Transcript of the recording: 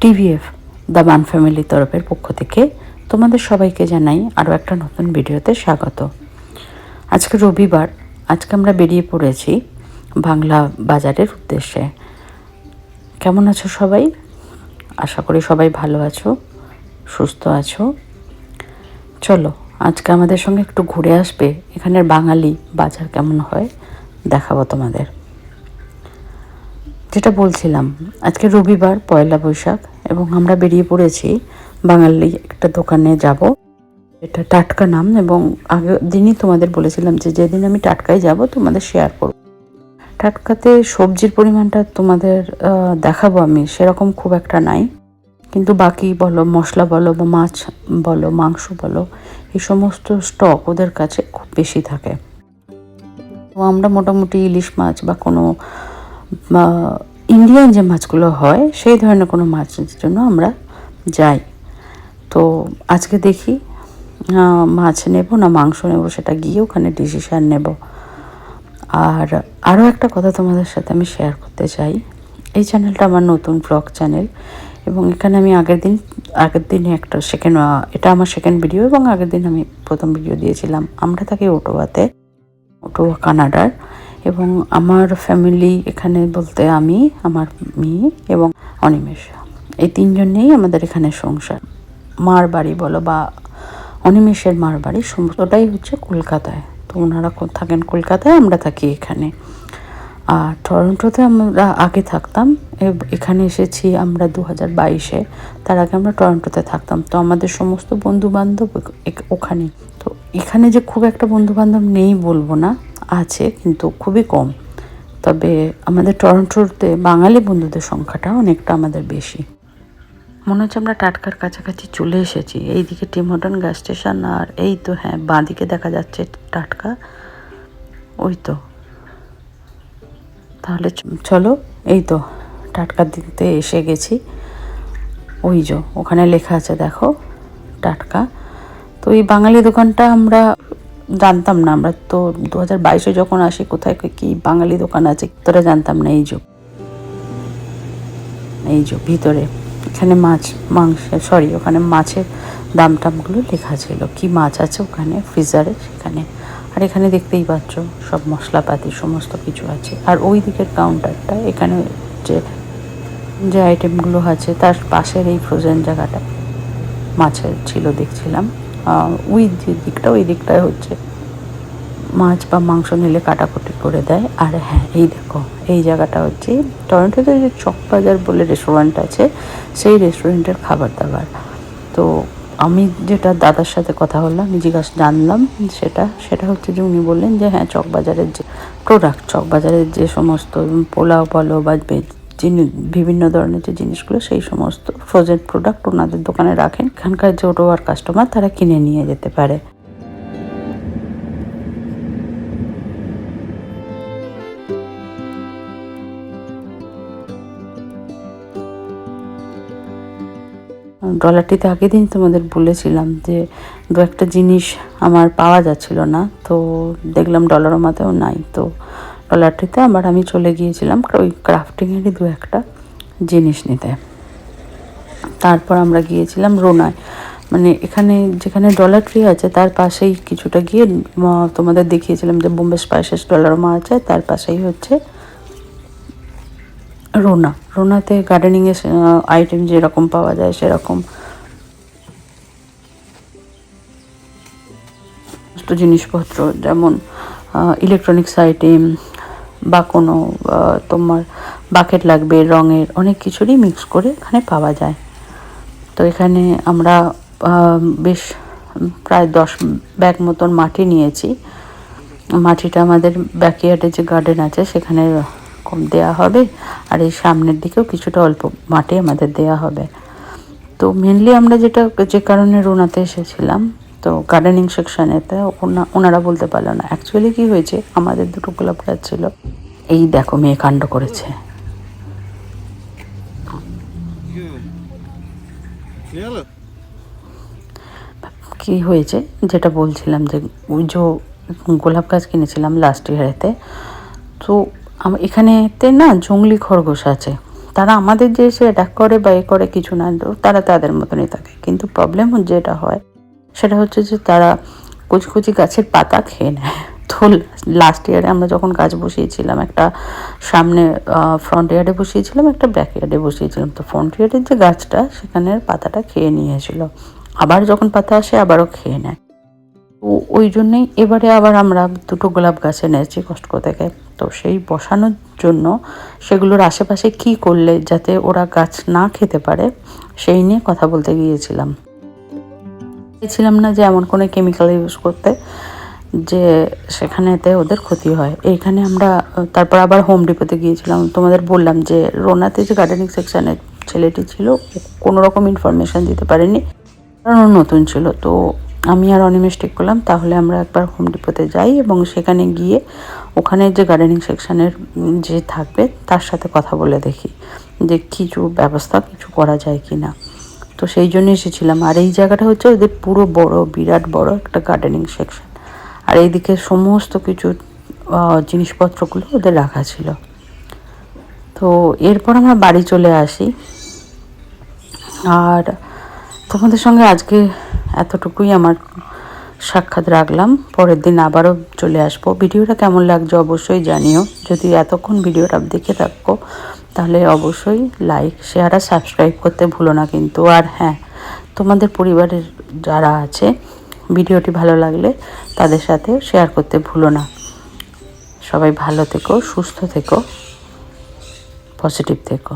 TVF, the মান ফ্যামিলির তরফের পক্ষ থেকে তোমাদের সবাইকে জানাই আরও একটা নতুন ভিডিওতে স্বাগত। আজকে রবিবার, আজকে আমরা বেরিয়ে পড়েছি বাংলা বাজারের উদ্দেশ্যে। কেমন আছো সবাই? আশা করি সবাই ভালো আছো, সুস্থ আছো। চলো আজকে আমাদের সঙ্গে একটু ঘুরে আসবে। এখানের বাঙালি বাজার কেমন হয় দেখাবো তোমাদের। যেটা বলছিলাম, আজকে রবিবার, পয়লা বৈশাখ, এবং আমরা বেরিয়ে পড়েছি বাঙালি একটা দোকানে যাব। এটা টাটকা নাম, এবং আগের দিনই তোমাদের বলেছিলাম যে যেদিন আমি টাটকায় যাব, তোমাদের শেয়ার করব। টাটকাতে সবজির পরিমাণটা তোমাদের দেখাবো আমি, সেরকম খুব একটা নাই। কিন্তু বাকি বলো, মশলা বলো বা মাছ বলো, মাংস বলো, এই সমস্ত স্টক ওদের কাছে খুব বেশি থাকে। তো আমরা মোটামুটি ইলিশ মাছ বা কোনো ইন্ডিয়ান যে মাছগুলো হয়, সেই ধরনের কোনো মাছের জন্য আমরা যাই। তো আজকে দেখি মাছ নেব না মাংস নেব সেটা গিয়ে ওখানে ডিসিশান নেব। আর আরও একটা কথা তোমাদের সাথে আমি শেয়ার করতে চাই। এই চ্যানেলটা আমার নতুন ব্লগ চ্যানেল এবং এখানে আমি আগের দিন, আগের দিনে একটা সেকেন্ড এটা আমার সেকেন্ড ভিডিও এবং আগের দিন আমি প্রথম ভিডিও দিয়েছিলাম। আমরা থাকি ওটোয়াতে, ওটোয়া, কানাডার। এবং আমার ফ্যামিলি এখানে বলতে আমি, আমার মেয়ে এবং অনিমেষ। এই তিনজনেই আমাদের এখানে সংসার। মার বাড়ি বলো বা অনিমেষের মার বাড়ি সমস্তটাই হচ্ছে কলকাতায়। তো ওনারা থাকেন কলকাতায়, আমরা থাকি এখানে। আর টরন্টোতে আমরা আগে থাকতাম। এখানে এসেছি আমরা দু হাজার বাইশে। তার আগে আমরা টরন্টোতে থাকতাম। তো আমাদের সমস্ত বন্ধু বান্ধব ওখানে। তো এখানে যে খুব একটা বন্ধু বান্ধব নেই বলব না, আছে কিন্তু খুবই কম। তবে আমাদের টরন্টোতে বাঙালি বন্ধুদের সংখ্যাটা অনেকটা আমাদের বেশি। মনে হচ্ছে আমরা টাটকার কাছাকাছি চলে এসেছি। এইদিকে টিমটন গ্যাস স্টেশন আর এই তো হ্যাঁ বাঁদিকে দেখা যাচ্ছে টাটকা। ওই তো। তাহলে চলো, এই তো, টাটকা দিতে এসে গেছি। ওই যে, ওখানে লেখা আছে, দেখো, টাটকা। তো এই বাঙালি দোকানটা আমরা জানতাম না, আমরা তো দু হাজার বাইশে যখন আসি, কোথায় কি বাঙালি দোকান আছে, তোরা জানতাম না, এই যে। এই যে, ভিতরে, এখানে মাছ মাংস সরি ওখানে মাছের দাম টামগুলো লেখা ছিল। কি মাছ আছে ওখানে, ফ্রিজারে, সেখানে। আর এখানে দেখতেই পাচ্ছ, সব মশলাপাতি, সমস্ত কিছু আছে। আর ওই দিকের কাউন্টারটা এখানে যে যে আইটেমগুলো আছে, তার পাশের এই ফ্রোজেন জায়গাটা, মাছের ছিল দেখছিলাম। ওই যে দিকটা, ওই দিকটায় হচ্ছে, মাছ বা মাংস নিলে কাটাকুটি করে দেয়। আর হ্যাঁ এই দেখো, এই জায়গাটা হচ্ছে, টরন্টোতে যে চকবাজার বলে রেস্টুরেন্ট আছে, সেই রেস্টুরেন্টের খাবার দাবার। তো আমি যেটা দাদার সাথে কথা বললাম জিজ্ঞাসা জানলাম সেটা সেটা হচ্ছে যে উনি বললেন যে হ্যাঁ চকবাজারের যে প্রোডাক্ট চকবাজারের যে সমস্ত পোলাও পালো বা বিভিন্ন ধরনের যে জিনিসগুলো, সেই সমস্ত ফ্রোজেন প্রোডাক্ট ওনাদের দোকানে রাখেন। এখানকার যে ওটোয়ার কাস্টমার তারা কিনে নিয়ে যেতে পারে। ডলারটিতে আগের দিন তোমাদের বলেছিলাম যে দু একটা জিনিস আমার পাওয়া যাচ্ছিল না, তো দেখলাম ডলার মাতেও নাই, তো ডলারটিতে আবার আমি চলে গিয়েছিলাম ওই ক্রাফটিংয়েরই দু একটা জিনিস নিতে। তারপর আমরা গিয়েছিলাম রোনায়। মানে এখানে যেখানে ডলার ট্রি আছে, তার পাশেই কিছুটা গিয়ে তোমাদের দেখিয়েছিলাম যে বোম্বে স্পাইসেস ডলার মা আছে, তার পাশেই হচ্ছে রোনা। রোনাতে গার্ডেনিংয়ের আইটেম যেরকম পাওয়া যায় সেরকম। সমস্ত জিনিসপত্র, যেমন ইলেকট্রনিক্স আইটেম বা কোনো তোমার বাকেট লাগবে, রঙের, অনেক কিছুরই মিক্স করে এখানে পাওয়া যায়। তো এখানে আমরা বেশ, প্রায় দশ ব্যাগ মতন মাটি নিয়েছি। মাটিটা আমাদের ব্যাকইয়ার্ডে যে গার্ডেন আছে, সেখানে কম দেয়া হবে। আর এই সামনের দিকেও কিছুটা অল্প মাটি আমাদের দেয়া হবে। তো মেনলি আমরা যেটা, যে কারণে রোনাতে এসেছিলাম, তো গার্ডেনিং সেকশনেতে ওনারা বলতে পারল না। অ্যাকচুয়ালি কি হয়েছে, আমাদের দুটো গোলাপ গাছ ছিল। এই দেখো, মেয়ে কাণ্ড করেছে। কি হয়েছে, যেটা বলছিলাম যে যে গোলাপ গাছ কিনেছিলাম লাস্ট ইয়ারেতে তো এখানেতে না জঙ্গলি খরগোশ আছে। তারা আমাদের যে এসে অ্যাটাক করে বা এ করে কিছু না, তারা তাদের মতনই থাকে। কিন্তু প্রবলেম যেটা হয়, সেটা হচ্ছে যে তারা কুচি কুচি গাছের পাতা খেয়ে নেয়। তো লাস্ট ইয়ারে আমরা যখন গাছ বসিয়েছিলাম, একটা সামনে ফ্রন্ট ইয়ার্ডে বসিয়েছিলাম, একটা ব্যাক ইয়ার্ডে বসিয়েছিলাম। তো ফ্রন্ট ইয়ার্ডের যে গাছটা, সেখানের পাতাটা খেয়ে নিয়েছিল আবার যখন পাতা আসে, আবারও খেয়ে নেয়। তো ওই জন্যেই এবারে আবার আমরা দুটো গোলাপ গাছ এনেছি কষ্টকো থেকে। তো সেই বসানোর জন্য সেগুলোর আশেপাশে কি করলে যাতে ওরা গাছ না খেতে পারে, সেই নিয়ে কথা বলতে গিয়েছিলাম। চাইছিলাম না যে এমন কোনো কেমিক্যাল ইউজ করতে, যে সেখানেতে ওদের ক্ষতি হয়। এইখানে আমরা, তারপর আবার হোম ডিপোতে গিয়েছিলাম। তোমাদের বললাম যে রোনাতে যে গার্ডেনিং সেকশনের ছেলেটি ছিল কোনো রকম ইনফরমেশান দিতে পারেনি, কারণ নতুন ছিল। তো আমি আর অনিমেষ ঠিক করলাম, তাহলে আমরা একবার হোম ডিপোতে যাই এবং সেখানে গিয়ে ওখানে যে গার্ডেনিং সেকশানের যে থাকবে, তার সাথে কথা বলে দেখি যে কিছু ব্যবস্থা কিছু করা যায় কি না তো সেই জন্য এসেছিলাম। আর এই জায়গাটা হচ্ছে ওদের পুরো বড়, বিরাট বড় একটা গার্ডেনিং সেকশন আর এইদিকে সমস্ত কিছু জিনিসপত্রগুলো ওদের রাখা ছিল। তো এরপর আমরা বাড়ি চলে আসি। আর তোমাদের সঙ্গে আজকে এতটুকুই আমার সাক্ষাৎ রাখলাম। পরের দিন আবারও চলে আসব। ভিডিওটা কেমন লাগছে অবশ্যই জানিও। যদি এতক্ষণ ভিডিওটা দেখে থাকো, তাহলে অবশ্যই লাইক শেয়ার আর সাবস্ক্রাইব করতে ভুলো না কিন্তু। আর হ্যাঁ তোমাদের পরিবারের যারা আছে, ভিডিওটি ভালো লাগলে তাদের সাথে শেয়ার করতে ভুলো না। সবাই ভালো থেকো, সুস্থ থেকো পজিটিভ থেকো।